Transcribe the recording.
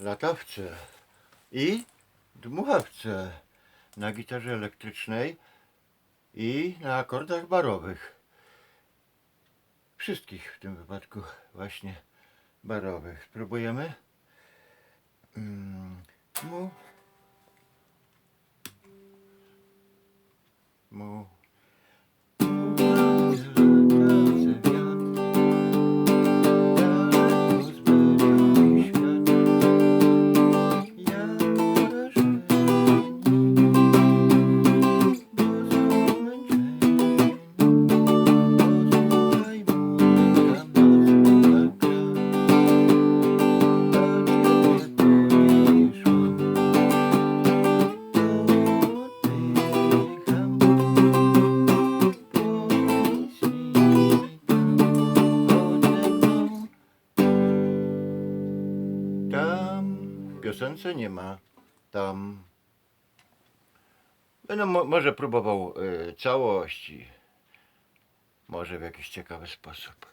latawce i dmuchawce na gitarze elektrycznej i na akordach barowych. Wszystkich w tym wypadku właśnie barowych. Spróbujemy. Mm, Mu. Mu. Piosence nie ma. Tam. Będę mo- może próbował y, całości. Może w jakiś ciekawy sposób.